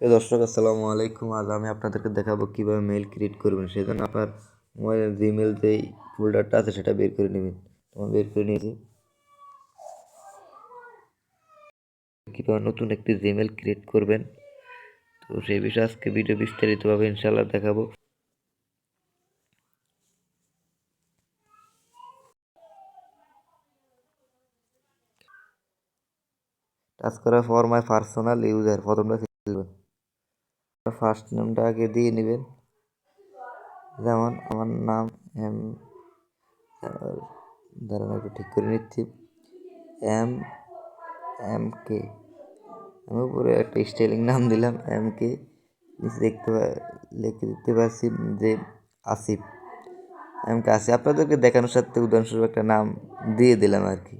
প্রিয় দর্শক, আসসালামু আলাইকুম। আজ আমি আপনাদেরকে দেখাবো কীভাবে মেইল ক্রিয়েট করবেন। সেই জন্য আপনার মোবাইলের জিমেল যেই ফোল্ডারটা আছে, সেটা বের করে নেবেন। তোমার বের করে নিয়েছি। কীভাবে নতুন একটি জিমেল ক্রিয়েট করবেন, তো সেই বিষয়ে আজকে ভিডিও বিস্তারিতভাবে ইনশাল্লাহ দেখাবো। টাচ করার পর মাই পার্সোনাল ইউজার প্রথমটা ফার্স্ট নেমটা আগে দিয়ে নেবেন। যেমন আমার নাম এম দাঁড়ান একটু ঠিক করে নিচ্ছি। M M K. আমি উপরে একটা স্টাইলিং নাম দিলাম, এম কে। নিচে দেখতে লিখে দিতে পারছি যে আসিফ। M K Asif. আপনাদেরকে দেখানোর সাথে উদাহরণস্বরূপ একটা নাম দিয়ে দিলাম আর কি।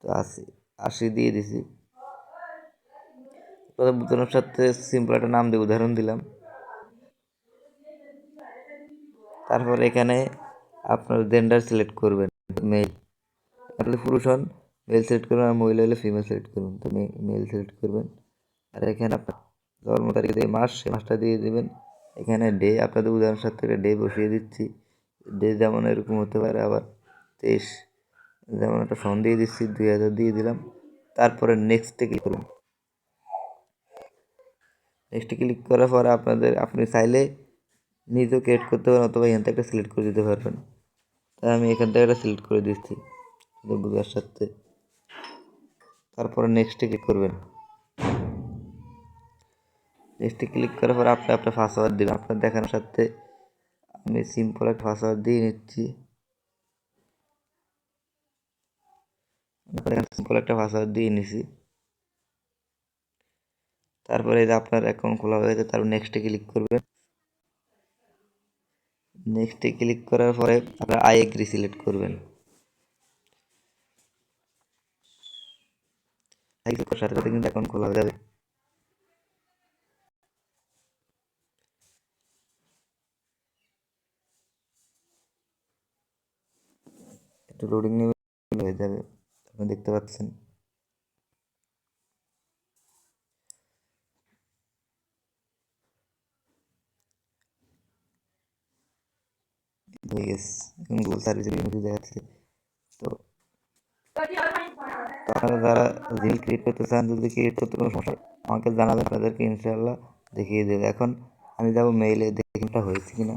তো আসি আশি দিয়ে দিছি। প্রথম উদাহরণের সাথে সিম্পল একটা নাম দিয়ে উদাহরণ দিলাম। তারপর এখানে আপনার জেন্ডার সিলেক্ট করবেন মেল আপনি পুরুষ হন মেল সিলেক্ট করবেন আর মহিলা হলে ফিমেল সিলেক্ট করবেন তো মেল সিলেক্ট করবেন। আর এখানে আপনার জন্ম তারিখ দিয়ে মাস সে মাসটা দিয়ে দেবেন। এখানে ডে আপনাদের উদাহরণ সাথে ডে বসিয়ে দিচ্ছি। ডে যেমন এরকম হতে পারে আবার তেইশ, যেমন একটা সন দিয়ে দিচ্ছি, দুই হাজার দিয়ে দিলাম। তারপরে নেক্সটে ক্লিক করুন নেক্সটে ক্লিক করার পরে আপনাদের, আপনি চাইলে নিজেও ক্রিয়েট করতে পারেন অথবা এখান থেকে একটা সিলেক্ট করে দিতে পারবেন। তাই আমি এখান থেকে একটা সিলেক্ট করে দিচ্ছি বুঝার সাথে। তারপরে নেক্সটে ক্লিক করবেন। নেক্সটে ক্লিক করার পর আপনি আপনার পাসওয়ার্ড দেবেন। আপনার দেখানোর সাথে আমি সিম্পল একটা পাসওয়ার্ড দিয়ে নিচ্ছি। সিম্পল একটা পাসওয়ার্ড দিয়ে নিছি। তারপরে আপনার অ্যাকাউন্ট খোলা হয়ে গেছে, তারপর নেক্সটে ক্লিক করবেন। নেক্সটে ক্লিক করার পরে আপনার আই এগ্রি সিলেক্ট করবেন। সাথে সাথে কিন্তু অ্যাকাউন্ট খোলা যাবে। একটু লোডিং হয়ে যাবে। আপনি দেখতে পাচ্ছেন। হয়ে গেছে। গুগল সার্ভিসের ইমেজ দেখাচ্ছে। তো তো আপনারা যারা রিল ক্রিয়েট করতে চান, যদি ক্রিয়েট করতে কোনো সমস্যা আমাকে জানাবেন। আপনাদেরকে ইনশাল্লাহ দেখিয়ে দেবে। এখন আমি যাব মেইলে দেখে হয়েছে কিনা।